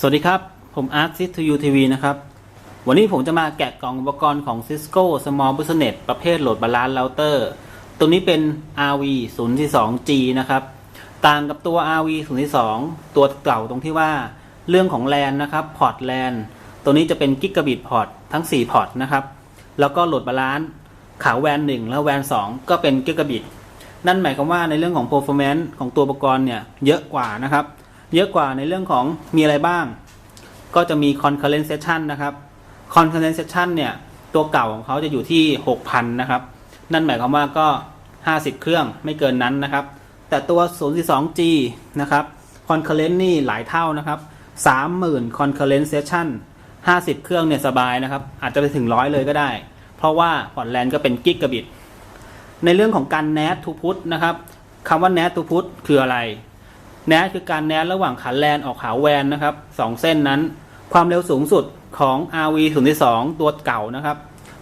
สวัสดีครับ ผม Arc Sys to You TV นะครับ วันนี้ผมจะมาแกะกล่องอุปกรณ์ของ Cisco Small Business ประเภทโหลดบาลานซ์เราเตอร์ ตัวนี้เป็น RV 0 2 G นะครับ ต่างกับตัว RV 0 2ตัวเก่าตรงที่ว่าเรื่องของ LAN นะครับพอร์ต LAN ตัวนี้จะเป็นกิกะบิตพอร์ตทั้ง 4 พอร์ตนะครับ แล้วก็โหลดบาลานซ์ขาแวน 1 และแวน 2 ก็เป็นกิกะบิต นั่นหมายความว่าในเรื่องของ performance ของตัวอุปกรณ์เนี่ยเยอะกว่านะครับ เยอะกว่าในเรื่องของมีอะไรบ้าง ก็จะมี concurrent session นะครับ concurrent session เนี่ยตัวเก่าของเขาจะอยู่ที่ 6,000 นะครับ นั่นหมายความว่าก็ 50 เครื่องไม่เกินนั้นนะครับ แต่ตัว 042G นะครับ concurrent นี่หลายเท่านะครับ 30,000 concurrent session 50 เครื่องเนี่ยสบายนะครับ อาจจะไปถึงร้อยเลยก็ได้ เพราะว่าพอร์ตแลนด์ก็เป็นกิกะบิต ในเรื่องของการ NAT to put นะครับคำว่า NAT to put คืออะไร NAT คือการ NAT ระหว่างขาแลนออกขาแวนนะครับสองเส้นนั้น ความเร็วสูงสุดของ RV 0 2ตัวเก่านะครับ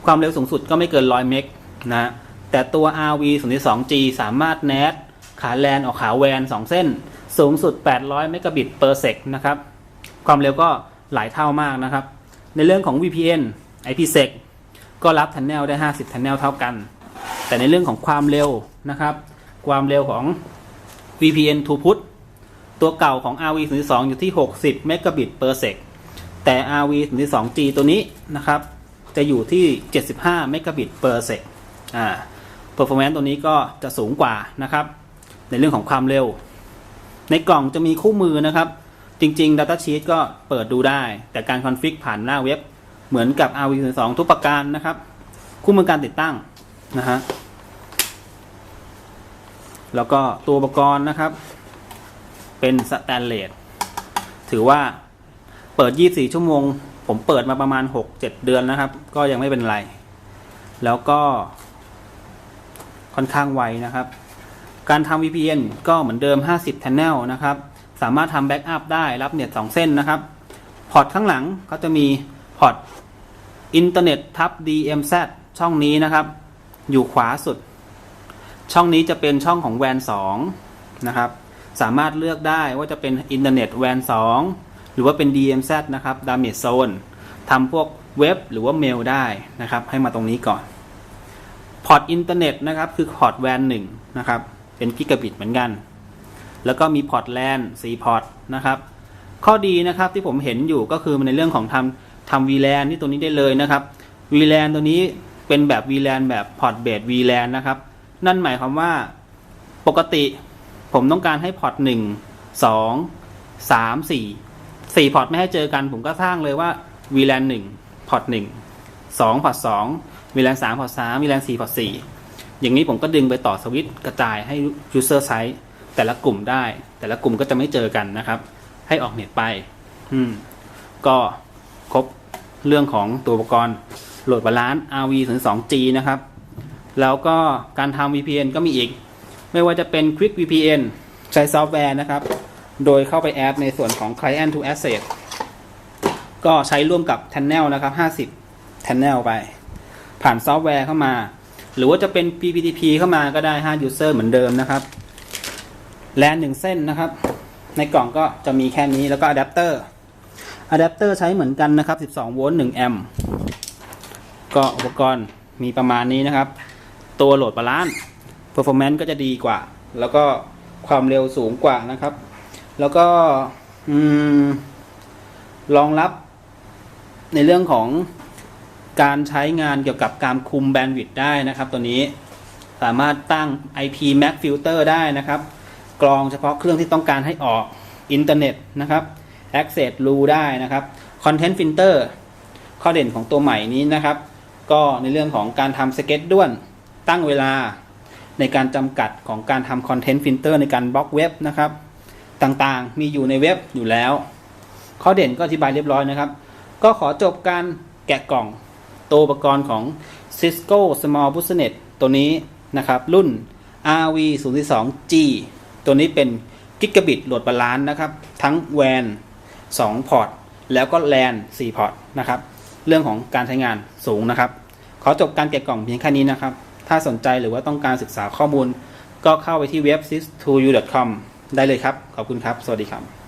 ความเร็วสูงสุดก็ไม่เกิน 100 เมกนะแต่ตัว RV 0 2 G สามารถ NAT ขาแลนออกขาแวนสองเส้น สูงสุด 800 เมกะบิต per sec นะครับ ความเร็วก็หลายเท่ามากนะครับ ในเรื่องของ VPN IPsec ก็รับ channel ได้ 50 channel เท่ากัน แต่ในเรื่องของความเร็วนะครับ ความเร็วของ VPN to put ตัวเก่าของ RV 0 2อยู่ที่ 60 เมกะบิต per sec แต่ RV 0 2 G ตัวนี้นะครับ จะอยู่ที่ 75 เมกะบิต per sec อ่า performance ตัวนี้ก็จะสูงกว่านะครับ ในเรื่องของความเร็ว ในกล่องจะมีคู่มือนะครับ จริง ๆ Data Sheet ก็เปิดดูได้ แต่การคอนฟิกผ่านหน้าเว็บ เหมือนกับ RV 0 2ทุกประการนะครับ คู่มือการติดตั้งนะฮะแล้วก็ตัวอุปกรณ์นะครับ เป็นสแตนเลสถือว่าเปิด 24 ชั่วโมง ผมเปิดมาประมาณ 6-7 เดือนนะครับ ก็ยังไม่เป็นไร แล้วก็ค่อนข้างไวนะครับ การทำ VPN ก็เหมือนเดิม 50 channel นะครับ สามารถทำแบ็กอัพได้รับเน็ต 2 เส้นนะครับ พอร์ตข้างหลังก็จะมีพอร์ตอินเทอร์เน็ตทับ DMZ ช่องนี้นะครับ อยู่ขวาสุด ช่องนี้จะเป็นช่องของแวน2นะครับ สามารถเลือกได้ว่าจะเป็นอินเทอร์เน็ตแวน2หรือว่าเป็น DMZ นะครับ Damage Zone ทำพวกเว็บหรือว่าเมลได้นะครับ ให้มาตรงนี้ก่อน พอร์ตอินเทอร์เน็ตนะครับ คือพอร์ตแวน1นะครับ เป็นกิกะบิตเหมือนกัน แล้วก็มีพอร์ตแลน4พอร์ตนะครับ ข้อดีนะครับที่ผมเห็นอยู่ก็คือในเรื่องของทำทำ VLAN ที่ตัวนี้ได้เลยนะครับ VLAN ตัวนี้เป็นแบบ VLAN แบบพอร์ตเบส VLAN นะครับ นั่นหมายความว่าปกติ ผมต้องการให้พอร์ตหนึ่งสองสามสี่สี่พอร์ตไม่ให้เจอกัน ผมก็สร้างเลยว่า VLAN หนึ่งพอร์ตหนึ่งสองพอร์ตสอง VLAN สามพอร์ตสาม VLAN สี่พอร์ตสี่อย่างนี้ผมก็ดึงไปต่อสวิตช์กระจายให้ user ใช้แต่ละกลุ่มได้ แต่ละกลุ่มก็จะไม่เจอกันนะครับ ให้ออกเน็ตไป อืม ก็ครบเรื่องของตัวอุปกรณ์โหลดบาลานซ์ RV ถึง 2G นะครับ แล้วก็การทำ VPN ก็มีอีก ไม่ว่าจะเป็น Quick VPN ใช้ซอฟต์แวร์นะครับ โดยเข้าไปแอดในส่วนของ Client to Asset ก็ใช้ร่วมกับ Channel นะครับ 50 Channel ไป ผ่านซอฟต์แวร์เข้ามา หรือว่าจะเป็น PPTP เข้ามาก็ได้ 5 User เหมือนเดิมนะครับแลนหนึ่งเส้นนะครับ ในกล่องก็จะมีแค่นี้แล้วก็อะแดปเตอร์อะแดปเตอร์ใช้เหมือนกันนะครับ 12 โวลต์ 1 แอมป์ก็อุปกรณ์มีประมาณนี้นะครับ ตัวโหลดบาลานซ์ performance ก็จะดีกว่า แล้วก็ความเร็วสูงกว่านะครับ แล้วก็รองรับในเรื่องของการใช้งานเกี่ยวกับการคุมแบนด์วิดต์ได้นะครับ ตัวนี้สามารถตั้ง IP Mac Filter ได้นะครับ กรองเฉพาะเครื่องที่ต้องการให้ออกอินเทอร์เน็ตนะครับ Access Rule ได้นะครับ Content Filter ข้อเด่นของตัวใหม่นี้นะครับ ก็ในเรื่องของการทำสเก็ตด้วน ตั้งเวลา ในการจำกัดของการทำคอนเทนต์ฟิลเตอร์ในการบล็อกเว็บนะครับ ต่างๆมีอยู่ในเว็บอยู่แล้ว ข้อเด่นก็อธิบายเรียบร้อยนะครับ ก็ขอจบการแกะกล่องตัวอุปกรณ์ของ Cisco Small Business ตัวนี้นะครับ รุ่น RV 0 2 G ตัวนี้เป็นกิกะบิตโหลดบาลานซ์นะครับ ทั้ง WAN 2พอร์ตแล้วก็ LAN 4พอร์ตนะครับ เรื่องของการใช้งานสูงนะครับ ขอจบการแกะกล่องเพียงแค่นี้นะครับ ถ้าสนใจหรือว่าต้องการศึกษาข้อมูล ก็เข้าไปที่เว็บ sis2u.com ได้เลยครับ ขอบคุณครับ สวัสดีครับ